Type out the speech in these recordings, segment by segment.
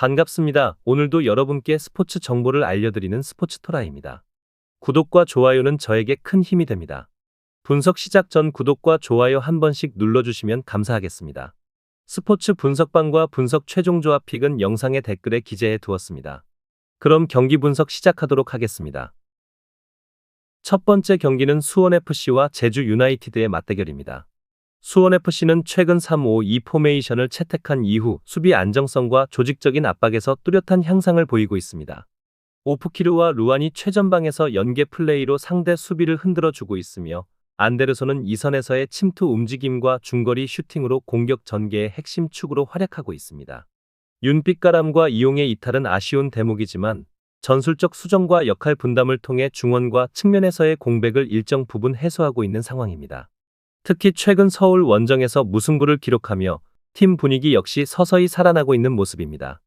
반갑습니다. 오늘도 여러분께 스포츠 정보를 알려드리는 스포츠토라입니다. 구독과 좋아요는 저에게 큰 힘이 됩니다. 분석 시작 전 구독과 좋아요 한 번씩 눌러주시면 감사하겠습니다. 스포츠 분석방과 분석 최종 조합 픽은 영상의 댓글에 기재해 두었습니다. 그럼 경기 분석 시작하도록 하겠습니다. 첫 번째 경기는 수원FC와 제주 유나이티드의 맞대결입니다. 수원FC는 최근 3-5-2 포메이션을 채택한 이후 수비 안정성과 조직적인 압박에서 뚜렷한 향상을 보이고 있습니다. 오프키르와 루안이 최전방에서 연계 플레이로 상대 수비를 흔들어주고 있으며 안데르손은 이선에서의 침투 움직임과 중거리 슈팅으로 공격 전개의 핵심 축으로 활약하고 있습니다. 윤빛가람과 이용의 이탈은 아쉬운 대목이지만 전술적 수정과 역할 분담을 통해 중원과 측면에서의 공백을 일정 부분 해소하고 있는 상황입니다. 특히 최근 서울 원정에서 무승부를 기록하며 팀 분위기 역시 서서히 살아나고 있는 모습입니다.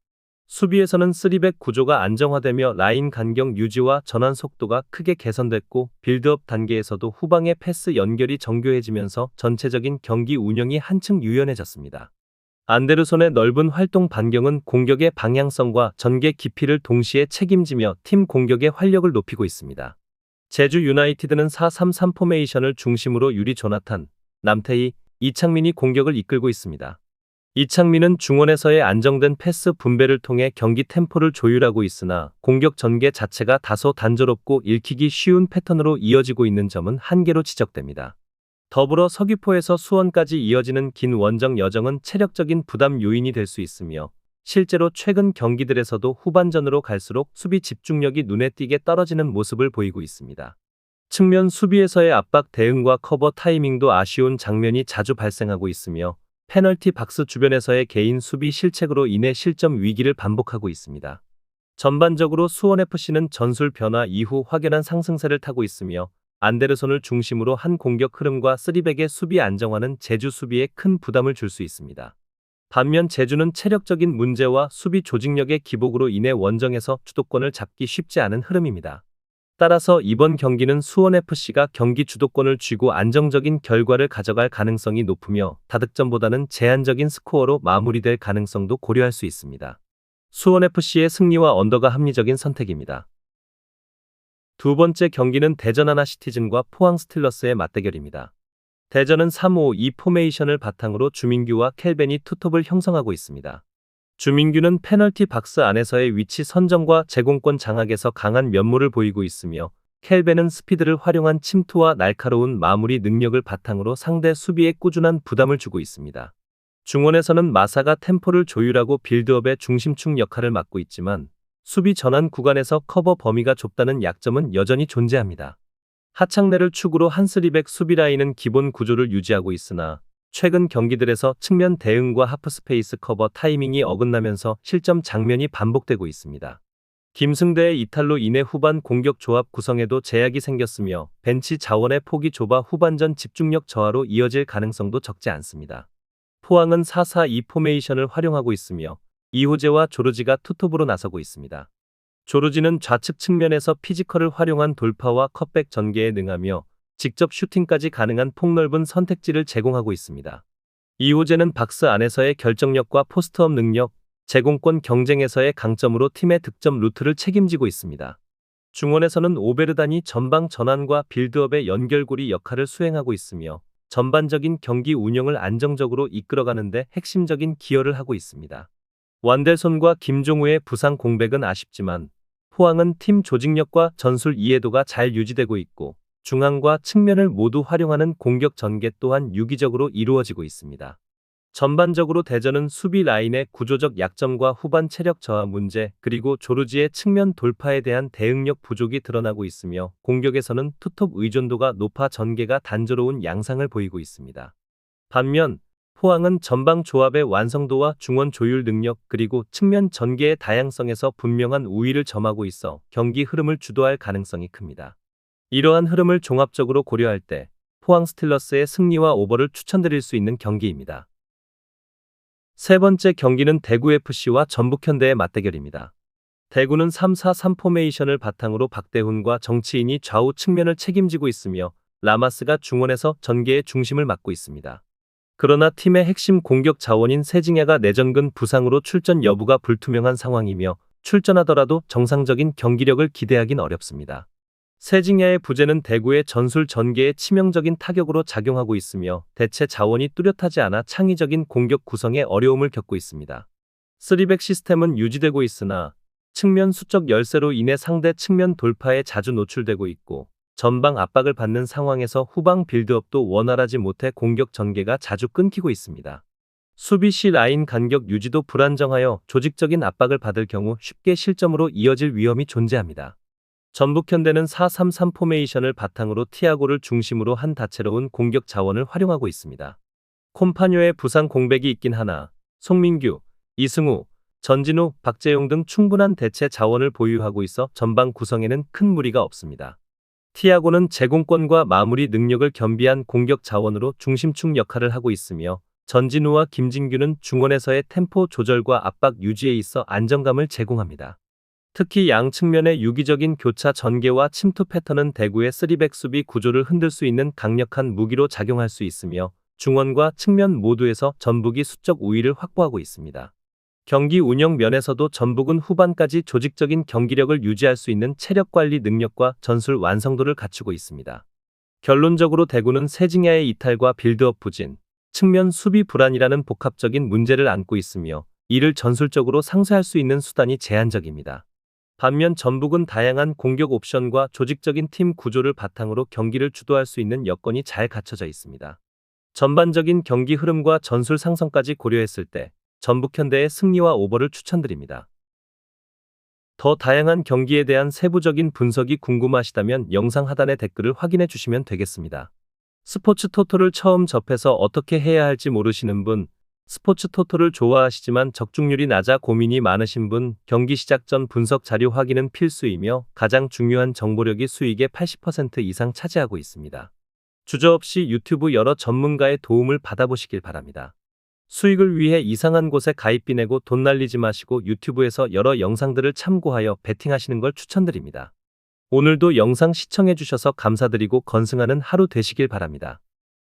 수비에서는 3백 구조가 안정화되며 라인 간격 유지와 전환 속도가 크게 개선됐고 빌드업 단계에서도 후방의 패스 연결이 정교해지면서 전체적인 경기 운영이 한층 유연해졌습니다. 안데르손의 넓은 활동 반경은 공격의 방향성과 전개 깊이를 동시에 책임지며 팀 공격의 활력을 높이고 있습니다. 제주 유나이티드는 4-3-3 포메이션을 중심으로 유리 조나탄, 남태희, 이창민이 공격을 이끌고 있습니다. 이창민은 중원에서의 안정된 패스 분배를 통해 경기 템포를 조율하고 있으나 공격 전개 자체가 다소 단조롭고 읽히기 쉬운 패턴으로 이어지고 있는 점은 한계로 지적됩니다. 더불어 서귀포에서 수원까지 이어지는 긴 원정 여정은 체력적인 부담 요인이 될 수 있으며 실제로 최근 경기들에서도 후반전으로 갈수록 수비 집중력이 눈에 띄게 떨어지는 모습을 보이고 있습니다. 측면 수비에서의 압박 대응과 커버 타이밍도 아쉬운 장면이 자주 발생하고 있으며 페널티 박스 주변에서의 개인 수비 실책으로 인해 실점 위기를 반복하고 있습니다. 전반적으로 수원FC는 전술 변화 이후 확연한 상승세를 타고 있으며 안데르손을 중심으로 한 공격 흐름과 쓰리백의 수비 안정화는 제주 수비에 큰 부담을 줄 수 있습니다. 반면 제주는 체력적인 문제와 수비 조직력의 기복으로 인해 원정에서 주도권을 잡기 쉽지 않은 흐름입니다. 따라서 이번 경기는 수원FC가 경기 주도권을 쥐고 안정적인 결과를 가져갈 가능성이 높으며 다득점보다는 제한적인 스코어로 마무리될 가능성도 고려할 수 있습니다. 수원FC의 승리와 언더가 합리적인 선택입니다. 두 번째 경기는 대전 하나시티즌과 포항 스틸러스의 맞대결입니다. 대전은 3-5-2 포메이션을 바탕으로 주민규와 켈벤이 투톱을 형성하고 있습니다. 주민규는 페널티 박스 안에서의 위치 선정과 제공권 장악에서 강한 면모를 보이고 있으며 켈벤은 스피드를 활용한 침투와 날카로운 마무리 능력을 바탕으로 상대 수비에 꾸준한 부담을 주고 있습니다. 중원에서는 마사가 템포를 조율하고 빌드업의 중심축 역할을 맡고 있지만 수비 전환 구간에서 커버 범위가 좁다는 약점은 여전히 존재합니다. 하창래를 축으로 한스리백 수비 라인은 기본 구조를 유지하고 있으나 최근 경기들에서 측면 대응과 하프스페이스 커버 타이밍이 어긋나면서 실점 장면이 반복되고 있습니다. 김승대의 이탈로 인해 후반 공격 조합 구성에도 제약이 생겼으며 벤치 자원의 폭이 좁아 후반전 집중력 저하로 이어질 가능성도 적지 않습니다. 포항은 4-4-2 포메이션을 활용하고 있으며 이호재와 조르지가 투톱으로 나서고 있습니다. 조르지는 좌측 측면에서 피지컬을 활용한 돌파와 컷백 전개에 능하며 직접 슈팅까지 가능한 폭넓은 선택지를 제공하고 있습니다. 이호재는 박스 안에서의 결정력과 포스트업 능력, 제공권 경쟁에서의 강점으로 팀의 득점 루트를 책임지고 있습니다. 중원에서는 오베르단이 전방 전환과 빌드업의 연결고리 역할을 수행하고 있으며 전반적인 경기 운영을 안정적으로 이끌어가는데 핵심적인 기여를 하고 있습니다. 완델손과 김종우의 부상 공백은 아쉽지만 포항은 팀 조직력과 전술 이해도가 잘 유지되고 있고 중앙과 측면을 모두 활용하는 공격 전개 또한 유기적으로 이루어지고 있습니다. 전반적으로 대전은 수비 라인의 구조적 약점과 후반 체력 저하 문제 그리고 조르지의 측면 돌파에 대한 대응력 부족이 드러나고 있으며 공격에서는 투톱 의존도가 높아 전개가 단조로운 양상을 보이고 있습니다. 반면 포항은 전방 조합의 완성도와 중원 조율 능력 그리고 측면 전개의 다양성에서 분명한 우위를 점하고 있어 경기 흐름을 주도할 가능성이 큽니다. 이러한 흐름을 종합적으로 고려할 때 포항 스틸러스의 승리와 오버를 추천드릴 수 있는 경기입니다. 세 번째 경기는 대구FC와 전북현대의 맞대결입니다. 대구는 3-4-3 포메이션을 바탕으로 박대훈과 정치인이 좌우 측면을 책임지고 있으며 라마스가 중원에서 전개의 중심을 맡고 있습니다. 그러나 팀의 핵심 공격 자원인 세징야가 내전근 부상으로 출전 여부가 불투명한 상황이며 출전하더라도 정상적인 경기력을 기대하긴 어렵습니다. 세징야의 부재는 대구의 전술 전개에 치명적인 타격으로 작용하고 있으며 대체 자원이 뚜렷하지 않아 창의적인 공격 구성에 어려움을 겪고 있습니다. 3백 시스템은 유지되고 있으나 측면 수적 열세로 인해 상대 측면 돌파에 자주 노출되고 있고 전방 압박을 받는 상황에서 후방 빌드업도 원활하지 못해 공격 전개가 자주 끊기고 있습니다. 수비 시 라인 간격 유지도 불안정하여 조직적인 압박을 받을 경우 쉽게 실점으로 이어질 위험이 존재합니다. 전북현대는 4-3-3 포메이션을 바탕으로 티아고를 중심으로 한 다채로운 공격 자원을 활용하고 있습니다. 콤파뇨의 부상 공백이 있긴 하나 송민규, 이승우, 전진우, 박재용 등 충분한 대체 자원을 보유하고 있어 전방 구성에는 큰 무리가 없습니다. 티아고는 제공권과 마무리 능력을 겸비한 공격 자원으로 중심축 역할을 하고 있으며 전진우와 김진규는 중원에서의 템포 조절과 압박 유지에 있어 안정감을 제공합니다. 특히 양 측면의 유기적인 교차 전개와 침투 패턴은 대구의 3백 수비 구조를 흔들 수 있는 강력한 무기로 작용할 수 있으며 중원과 측면 모두에서 전북이 수적 우위를 확보하고 있습니다. 경기 운영 면에서도 전북은 후반까지 조직적인 경기력을 유지할 수 있는 체력 관리 능력과 전술 완성도를 갖추고 있습니다. 결론적으로 대구는 세징야의 이탈과 빌드업 부진, 측면 수비 불안이라는 복합적인 문제를 안고 있으며 이를 전술적으로 상쇄할 수 있는 수단이 제한적입니다. 반면 전북은 다양한 공격 옵션과 조직적인 팀 구조를 바탕으로 경기를 주도할 수 있는 여건이 잘 갖춰져 있습니다. 전반적인 경기 흐름과 전술 상성까지 고려했을 때 전북현대의 승리와 오버를 추천드립니다. 더 다양한 경기에 대한 세부적인 분석이 궁금하시다면 영상 하단의 댓글을 확인해 주시면 되겠습니다. 스포츠 토토를 처음 접해서 어떻게 해야 할지 모르시는 분, 스포츠 토토를 좋아하시지만 적중률이 낮아 고민이 많으신 분, 경기 시작 전 분석 자료 확인은 필수이며 가장 중요한 정보력이 수익의 80% 이상 차지하고 있습니다. 주저 없이 유튜브 여러 전문가의 도움을 받아보시길 바랍니다. 수익을 위해 이상한 곳에 가입비 내고 돈 날리지 마시고 유튜브에서 여러 영상들을 참고하여 베팅하시는 걸 추천드립니다. 오늘도 영상 시청해주셔서 감사드리고 건승하는 하루 되시길 바랍니다.